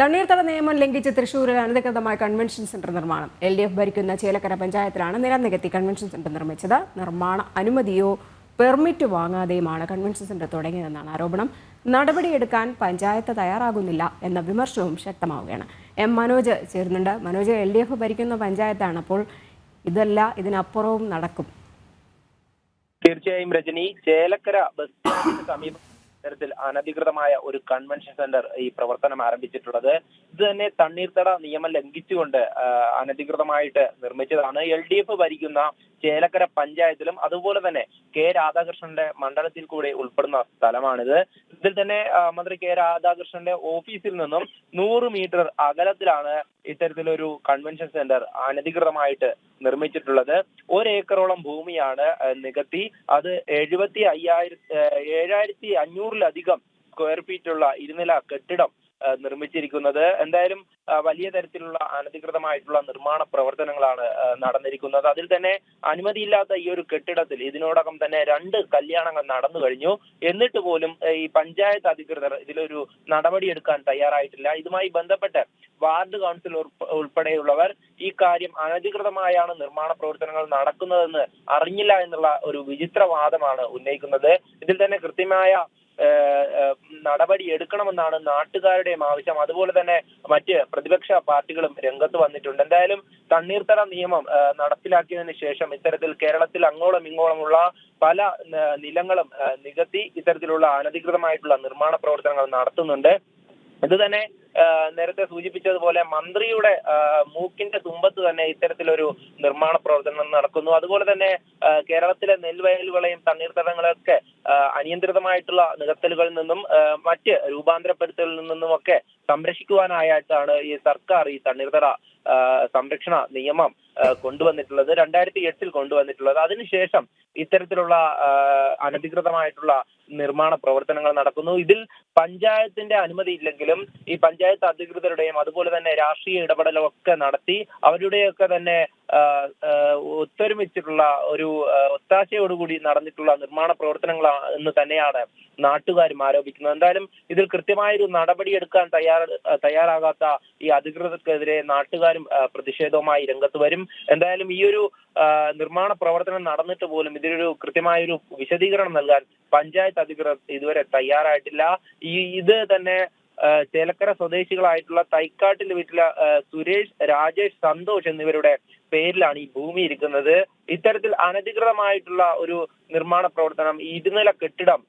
തണ്ണീർത്തട നിയമം ലംഘിച്ച് തൃശൂരിൽ അനധികൃതമായ കൺവെൻഷൻ സെന്റർ നിർമ്മാണം. എൽ ഡി എഫ് ഭരിക്കുന്ന ചേലക്കര പഞ്ചായത്തിലാണ് നിലം നികത്തി കൺവെൻഷൻ സെന്റർ നിർമ്മിച്ചത്. നിർമ്മാണ അനുമതിയോ പെർമിറ്റ് വാങ്ങാതെയുമാണ് കൺവെൻഷൻ സെന്റർ തുടങ്ങിയതെന്നാണ് ആരോപണം. നടപടിയെടുക്കാൻ പഞ്ചായത്ത് തയ്യാറാകുന്നില്ല എന്ന വിമർശനവും ശക്തമാവുകയാണ്. എം മനോജ് ചേരുന്നുണ്ട്. മനോജ് എൽ ഡി എഫ് ഭരിക്കുന്ന പഞ്ചായത്താണ്. അപ്പോൾ ഇതല്ല ഇതിനപ്പുറവും നടക്കും. തീർച്ചയായും രജനി ചേലക്കര ബസ് സ്റ്റാൻഡിന് സമീപം ഇത്തരത്തിൽ അനധികൃതമായ ഒരു കൺവെൻഷൻ സെന്റർ ഈ പ്രവർത്തനം ആരംഭിച്ചിട്ടുള്ളത്. ഇത് തന്നെ തണ്ണീർത്തട നിയമം ലംഘിച്ചുകൊണ്ട് അനധികൃതമായിട്ട് നിർമ്മിച്ചതാണ്. എൽ ഡി എഫ് ഭരിക്കുന്ന ചേലക്കര പഞ്ചായത്തിലും അതുപോലെ തന്നെ കെ രാധാകൃഷ്ണന്റെ മണ്ഡലത്തിൽ കൂടെ ഉൾപ്പെടുന്ന സ്ഥലമാണിത്. ഇതിൽ തന്നെ മന്ത്രി കെ രാധാകൃഷ്ണന്റെ ഓഫീസിൽ നിന്നും നൂറ് മീറ്റർ അകലത്തിലാണ് ഇത്തരത്തിലൊരു കൺവെൻഷൻ സെന്റർ അനധികൃതമായിട്ട് നിർമ്മിച്ചിട്ടുള്ളത്. ഒരേക്കറോളം ഭൂമിയാണ് നികത്തി. അത് എഴുപത്തി അയ്യായിരത്തി ഏഴായിരത്തി അഞ്ഞൂറിലധികം സ്ക്വയർ ഫീറ്റുള്ള ഇരുനില കെട്ടിടം നിർമ്മിച്ചിരിക്കുന്നത്. എന്തായാലും വലിയ തരത്തിലുള്ള അനധികൃതമായിട്ടുള്ള നിർമ്മാണ പ്രവർത്തനങ്ങളാണ് നടന്നിരിക്കുന്നത്. അതിൽ തന്നെ അനുമതിയില്ലാത്ത ഈ ഒരു കെട്ടിടത്തിൽ ഇതിനോടകം തന്നെ രണ്ട് കല്യാണങ്ങൾ നടന്നു കഴിഞ്ഞു. എന്നിട്ട് പോലും ഈ പഞ്ചായത്ത് അധികൃതർ ഇതിലൊരു നടപടിയെടുക്കാൻ തയ്യാറായിട്ടില്ല. ഇതുമായി ബന്ധപ്പെട്ട് വാർഡ് കൗൺസിൽ ഉൾപ്പ- ഉൾപ്പെടെയുള്ളവർ ഈ കാര്യം അനധികൃതമായാണ് നിർമ്മാണ പ്രവർത്തനങ്ങൾ നടക്കുന്നതെന്ന് അറിഞ്ഞില്ല എന്നുള്ള ഒരു വിചിത്ര വാദമാണ് ഉന്നയിക്കുന്നത്. ഇതിൽ തന്നെ കൃത്യമായ നടപടി എടുക്കണമെന്നാണ് നാട്ടുകാരുടെയും ആവശ്യം. അതുപോലെ തന്നെ മറ്റ് പ്രതിപക്ഷ പാർട്ടികളും രംഗത്ത് വന്നിട്ടുണ്ട്. എന്തായാലും തണ്ണീർത്തട നിയമം നടപ്പിലാക്കിയതിനു ശേഷം ഇത്തരത്തിൽ കേരളത്തിൽ അങ്ങോളം ഇങ്ങോളമുള്ള പല നിലങ്ങളും നികത്തി ഇത്തരത്തിലുള്ള അനധികൃതമായിട്ടുള്ള നിർമ്മാണ പ്രവർത്തനങ്ങൾ നടത്തുന്നുണ്ട്. ഇത് തന്നെ നേരത്തെ സൂചിപ്പിച്ചതുപോലെ മന്ത്രിയുടെ മൂക്കിന്റെ തുമ്പത്ത് തന്നെ ഇത്തരത്തിലൊരു നിർമ്മാണ പ്രവർത്തനം നടക്കുന്നു. അതുപോലെ തന്നെ കേരളത്തിലെ നെൽവയലുകളെയും തണ്ണീർത്തടങ്ങളെയൊക്കെ ആ, അനിയന്ത്രിതമായിട്ടുള്ള നികത്തലുകളിൽ നിന്നും മറ്റ് രൂപാന്തരപ്പെടുത്തലിൽ നിന്നുമൊക്കെ സംരക്ഷിക്കുവാനായിട്ടാണ് ഈ സർക്കാർ ഈ തണ്ണീർത്തട സംരക്ഷണ നിയമം കൊണ്ടുവന്നിട്ടുള്ളത് രണ്ടായിരത്തി എട്ടിൽ കൊണ്ടുവന്നിട്ടുള്ളത്. അതിനുശേഷം ഇത്തരത്തിലുള്ള അനധികൃതമായിട്ടുള്ള നിർമ്മാണ പ്രവർത്തനങ്ങൾ നടക്കുന്നു. ഇതിൽ പഞ്ചായത്തിന്റെ അനുമതി ഇല്ലെങ്കിലും ഈ പഞ്ചായത്ത് അധികൃതരുടെയും അതുപോലെ തന്നെ രാഷ്ട്രീയ ഇടപെടലും ഒക്കെ നടത്തി അവരുടെയൊക്കെ തന്നെ ഒത്തൊരുമിച്ചിട്ടുള്ള ഒരു ഒത്താശയോടുകൂടി നടന്നിട്ടുള്ള നിർമ്മാണ പ്രവർത്തനങ്ങൾ എന്ന് തന്നെയാണ് നാട്ടുകാരും ആരോപിക്കുന്നത്. എന്തായാലും ഇതിൽ കൃത്യമായൊരു നടപടിയെടുക്കാൻ തയ്യാർ തയ്യാറാകാത്ത ഈ അധികൃതർക്കെതിരെ നാട്ടുകാരും പ്രതിഷേധവുമായി രംഗത്ത് വരും. എന്തായാലും ഈ ഒരു നിർമ്മാണ പ്രവർത്തനം നടന്നിട്ട് പോലും ഇതിനൊരു കൃത്യമായൊരു വിശദീകരണം നൽകാൻ പഞ്ചായത്ത് അധികൃതർ ഇതുവരെ തയ്യാറായിട്ടില്ല. ഈ ഇത് തന്നെ ചേലക്കര സ്വദേശികളായിട്ടുള്ള തൈക്കാട്ടിൽ വീട്ടിലെ സുരേഷ് രാജേഷ് സന്തോഷ് എന്നിവരുടെ പേരിലാണ് ഈ ഭൂമി ഇരിക്കുന്നത്. ഇത്തരത്തിൽ അനധികൃതമായിട്ടുള്ള ഒരു നിർമ്മാണ പ്രവർത്തനം ഇരുനില കെട്ടിടം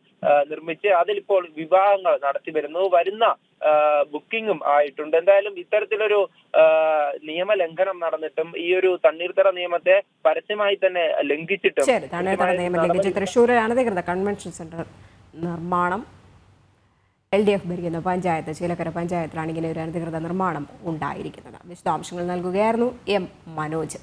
നിർമ്മിച്ച് അതിലിപ്പോൾ വിവാഹങ്ങൾ നടത്തി വരുന്നു വരുന്ന ബുക്കിംഗും ആയിട്ടുണ്ട്. എന്തായാലും ഇത്തരത്തിലൊരു നിയമലംഘനം നടന്നിട്ടും ഈ ഒരു തണ്ണീർത്തട നിയമത്തെ പരസ്യമായി തന്നെ ലംഘിച്ചിട്ടും നിയമം ലംഘിച്ച് തൃശ്ശൂരിൽ അനധികൃത കൺവെൻഷൻ സെന്റർ നിർമ്മാണം. എൽ ഡി എഫ് ഭരിക്കുന്ന പഞ്ചായത്ത് ചീലക്കര പഞ്ചായത്തിലാണ് ഇങ്ങനെ ഒരു അനധികൃത നിർമ്മാണം ഉണ്ടായിരിക്കുന്നത്. വിശദാംശങ്ങൾ നൽകുകയായിരുന്നു എം മനോജ്.